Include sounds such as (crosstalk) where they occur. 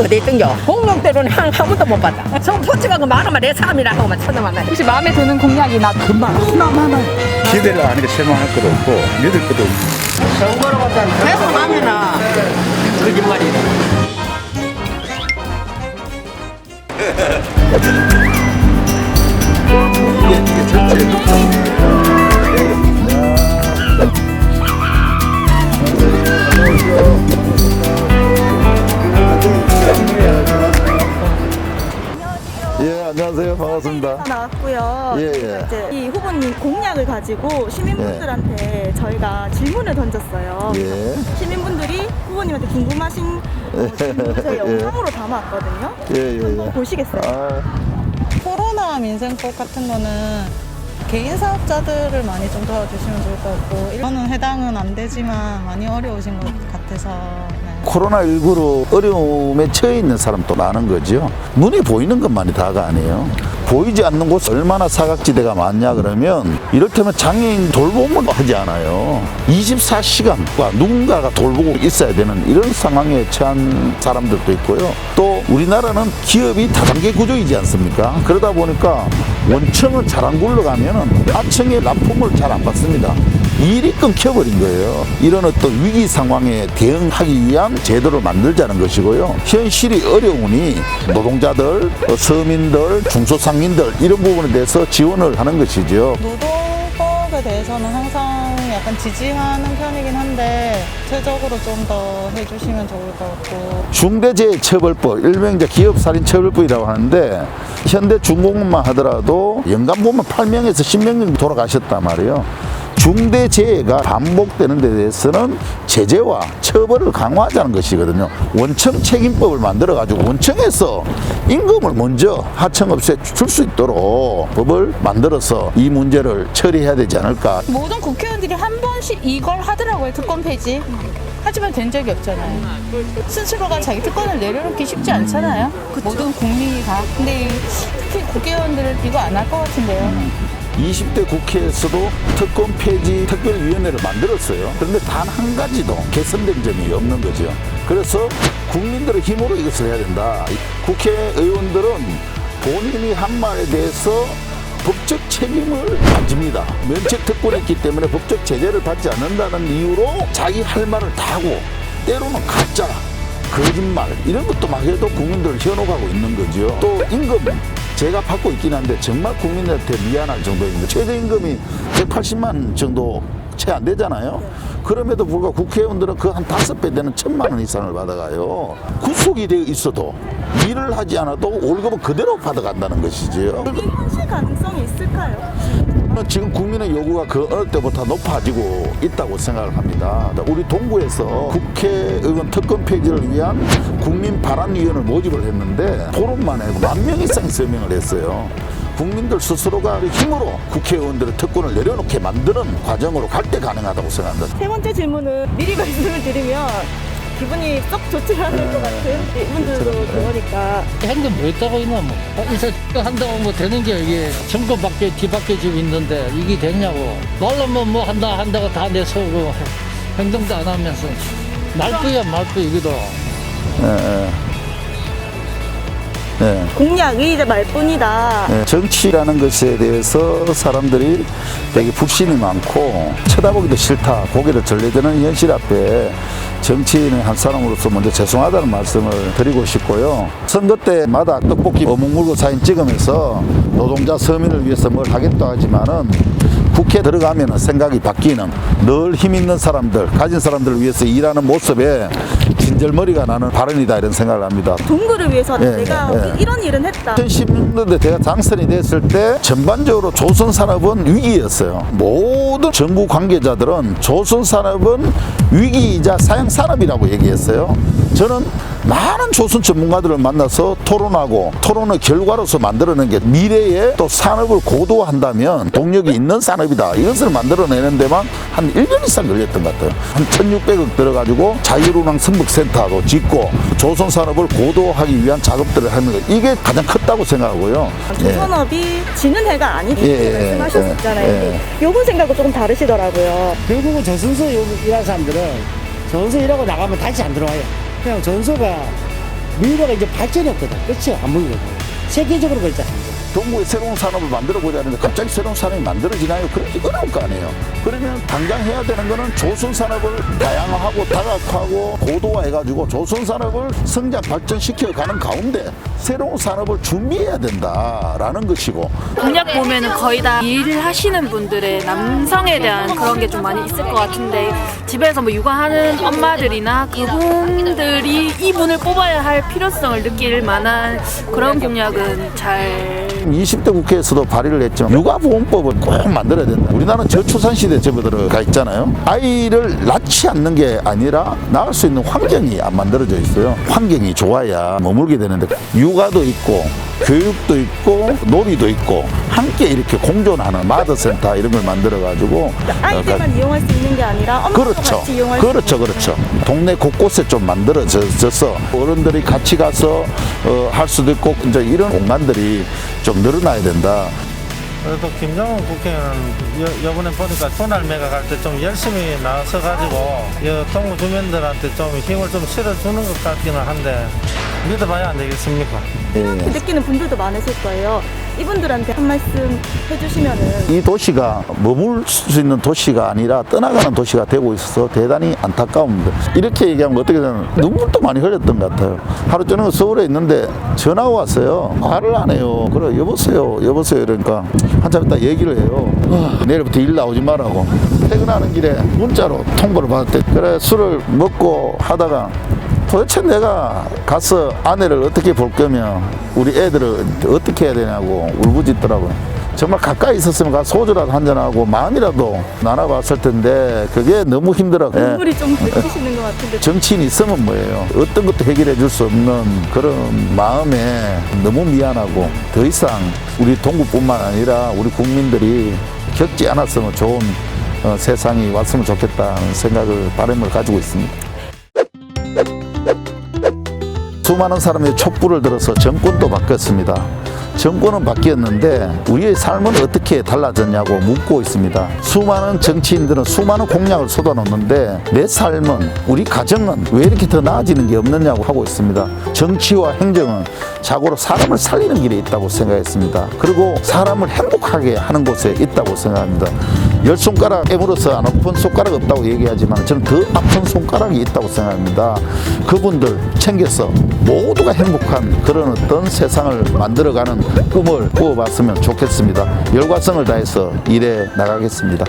어디 있던겨? 공룡대로는 한, 한 번도 못 봤다. 성포치가 그 말하면 내 사람이라 하고만 쳐다만 혹시 마음에 드는 공약이 나 금방 하나만 은 기대를 안 하니까 실망할 것도 없고 믿을 것도 없고 선거로 갔다 계속 하면은 거짓말이다. 안녕하세요 반갑습니다 나왔고요. 예, 예. 저희가 이제 이 후보님 공약을 가지고 시민분들한테 저희가 질문을 던졌어요. 예. 시민분들이 후보님한테 궁금하신 어, 질문을 저희 (laughs) 영상으로 담아왔거든요. 예예예 한번 보시겠어요? 아, 코로나 민생법 같은 거는 개인 사업자들을 많이 좀 도와주시면 좋을 것 같고 이거는 해당은 안 되지만 많이 어려우신 것 같아서 네. 코로나19로 어려움에 처해 있는 사람도 많은 거죠. 눈에 보이는 것만이 다가 아니에요. 보이지 않는 곳 얼마나 사각지대가 많냐 그러면 이를테면 장애인 돌봄을 하지 않아요. 24시간 누군가가 돌보고 있어야 되는 이런 상황에 처한 사람들도 있고요. 또 우리나라는 기업이 다단계 구조이지 않습니까? 그러다 보니까 원청은 잘안 굴러가면 하청의 납품을 잘 안 받습니다 일이 끊겨버린 거예요. 이런 어떤 위기 상황에 대응하기 위한 제도를 만들자는 것이고요. 현실이 어려우니 노동자들, 어, 서민들, 중소상인들 이런 부분에 대해서 지원을 하는 것이죠. 노동법에 대해서는 항상 약간 지지하는 편이긴 한데 구체적으로 좀 더 해주시면 좋을 것 같고 중대재해처벌법, 일명 이제 기업살인처벌법이라고 하는데 현대 중공업만 하더라도 연간 보면 8명에서 10명 정도 돌아가셨단 말이에요. 중대재해가 반복되는 데 대해서는 제재와 처벌을 강화하자는 것이거든요. 원청 책임법을 만들어 가지고 원청에서 임금을 먼저 하청업체에 줄수 있도록 법을 만들어서 이 문제를 처리해야 되지 않을까. 모든 국회의원들이 한 번씩 이걸 하더라고요 특권 폐지. 하지만 된 적이 없잖아요. 스스로가 자기 특권을 내려놓기 쉽지 않잖아요. 모든 국민이 다. 근데 이- 특히 국회의원들은 이거 안 할 것 같은데요 20대 국회에서도 특권 폐지 특별위원회를 만들었어요. 그런데 단 한 가지도 개선된 점이 없는 거죠. 그래서 국민들의 힘으로 이것을 해야 된다. 국회의원들은 본인이 한 말에 대해서 법적 책임을 안 집니다. 면책 특권이 있기 때문에 법적 제재를 받지 않는다는 이유로 자기 할 말을 다 하고 때로는 가짜 거짓말 이런 것도 막 해도 국민들을 현혹하고 있는 거죠. 또 임금 제가 받고 있긴 한데 정말 국민들한테 미안할 정도입니다. 최저임금이 180만 원 정도 채 안 되잖아요. 그럼에도 불구하고 국회의원들은 그 한 다섯 배 되는 천만 원 이상을 받아가요. 구속이 되어 있어도 일을 하지 않아도 월급은 그대로 받아간다는 것이지요. 이게 현실 가능성이 있을까요? 지금 국민의 요구가 그 어느 때보다 높아지고 있다고 생각을 합니다. 우리 동구에서 국회의원 특권 폐지를 위한 국민 발안위원을 모집을 했는데 해도 만명 이상 서명을 했어요. 국민들 스스로가 힘으로 국회의원들의 특권을 내려놓게 만드는 과정으로 갈 때 가능하다고 생각합니다. 세 번째 질문은 미리 말씀을 드리면 기분이 썩 좋지 않을 것 같은 이분들도 그러니까. 현금 뭐 있다고 있나 뭐 이사 한다고 뭐 되는 게 이게 정권 밖에 뒤밖에 지금 있는데 이게 되냐고. 말로만 뭐 한다 한다고 다 내서고 (laughs) 행동도 안 하면서. 말뿐이야 말뿐 이거도. 예, 예. 예. 공약이 말뿐이다. 예, 정치라는 것에 대해서 사람들이 되게 불신이 많고 쳐다보기도 싫다 고개를 절레드는 현실 앞에 정치인의 한 사람으로서 먼저 죄송하다는 말씀을 드리고 싶고요 선거 때마다 떡볶이 어묵 물고 사진 찍으면서 노동자 서민을 위해서 뭘 하겠다 하지만은 국회 들어가면 생각이 바뀌는 늘 힘 있는 사람들 가진 사람들을 위해서 일하는 모습에 진절머리가 나는 발언이다 이런 생각을 합니다 동구를 위해서 예, 내가 예, 예. 이런 일은 했다. 2010년대 제가 당선이 됐을 때 전반적으로 조선 산업은 위기였어요. 모든 정부 관계자들은 조선 산업은 위기이자 사양 산업이라고 얘기했어요. 저는 많은 조선 전문가들을 만나서 토론하고 토론의 결과로서 만들어낸 게 미래에 또 산업을 고도화한다면 동력이 있는 산업이다. 이것을 만들어내는 데만 한 1년 이상 걸렸던 것 같아요. 한 1600억 들어가지고 자유로랑 선북센터도 짓고 조선 산업을 고도화하기 위한 작업들을 하는 거 이게 가장 컸다고 생각하고요. 예. 조선업이 지는 해가 아니다 예, 이렇게 예, 말씀하셨잖아요. 예, 근데 요분 생각은 조금 다르시더라고요. 결국은 조선소 일하는 사람들은 조선소 일하고 나가면 다시 안 들어와요. 그냥 전소가 밀고가 이제 발전이 없거든. 그렇죠? 아무래도 세계적으로 그렇잖아. 동구에 새로운 산업을 만들어 보자 하는데 갑자기 새로운 산업이 만들어지나요? 그렇게 어려울 거 아니에요. 그러면 당장 해야 되는 거는 조선 산업을 다양화하고 다각화하고 고도화해가지고 조선 산업을 성장 발전시켜 가는 가운데 새로운 산업을 준비해야 된다라는 것이고 공약 보면은 거의 다 일을 하시는 분들의 남성에 대한 그런 게 좀 많이 있을 것 같은데 집에서 뭐 육아하는 엄마들이나 그분들이 이분을 뽑아야 할 필요성을 느낄 만한 그런 공약은 잘 20대 국회에서도 발의를 했지만 육아보험법을 꼭 만들어야 된다. 우리나라는 저출산 시대에 접어들어가 있잖아요. 아이를 낳지 않는 게 아니라 낳을 수 있는 환경이 안 만들어져 있어요. 환경이 좋아야 머물게 되는데 육아도 있고 교육도 있고 놀이도 있고 함께 이렇게 공존하는 마더센터 이런 걸 만들어 가지고 아이들만 이용할 수 있는 게 아니라 엄마도 그렇죠. 같이 이용할 그렇죠, 수 있는 그렇죠. 동네 곳곳에 좀 만들어져서 어른들이 같이 가서 어, 할 수도 있고 이제 이런 공간들이 좀 늘어나야 된다. 그래도 김정은 국회의원 여, 이번에 보니까 분할 매각할 때좀 열심히 나서 가지고 여 동구 주민들한테 좀 힘을 좀 실어주는 것 같기는 한데 믿어봐야 안 되겠습니까? 예. 느끼는 분들도 많으실 거예요. 이분들한테 한 말씀 해주시면은 이 도시가 머물 수 있는 도시가 아니라 떠나가는 도시가 되고 있어서 대단히 안타까움니다. 이렇게 얘기하면 어떻게 되나 눈물도 많이 흘렸던 것 같아요. 하루 저녁에 서울에 있는데 전화가 왔어요. 말을 안 해요. 그래 여보세요, 여보세요 이러니까 한참 있다 얘기를 해요. 아, 내일부터 일 나오지 말라고. 퇴근하는 길에 문자로 통보를 받았대. 그래 술을 먹고 하다가 도대체 내가 가서 아내를 어떻게 볼 거며 우리 애들을 어떻게 해야 되냐고 울부짖더라고요. 정말 가까이 있었으면 가서 소주라도 한잔하고 마음이라도 나눠봤을 텐데 그게 너무 힘들어. 예. 눈물이 좀 맺히시는 것 같은데 정치인이 있으면 뭐예요? 어떤 것도 해결해 줄 수 없는 그런 마음에 너무 미안하고 더 이상 우리 동구뿐만 아니라 우리 국민들이 겪지 않았으면 좋은 어, 세상이 왔으면 좋겠다는 생각을 바람을 가지고 있습니다. 수많은 사람이 촛불을 들어서 정권도 바뀌었습니다. 정권은 바뀌었는데 우리의 삶은 어떻게 달라졌냐고 묻고 있습니다. 수많은 정치인들은 수많은 공약을 쏟아놓는데 내 삶은 우리 가정은 왜 이렇게 더 나아지는 게 없느냐고 하고 있습니다. 정치와 행정은 자고로 사람을 살리는 길에 있다고 생각했습니다. 그리고 사람을 행복하게 하는 곳에 있다고 생각합니다. 열 손가락 깨물어서 안 아픈 손가락 없다고 얘기하지만 저는 더 아픈 손가락이 있다고 생각합니다. 그분들 챙겨서 모두가 행복한 그런 어떤 세상을 만들어가는 꿈을 꾸어봤으면 좋겠습니다. 열과성을 다해서 일해 나가겠습니다.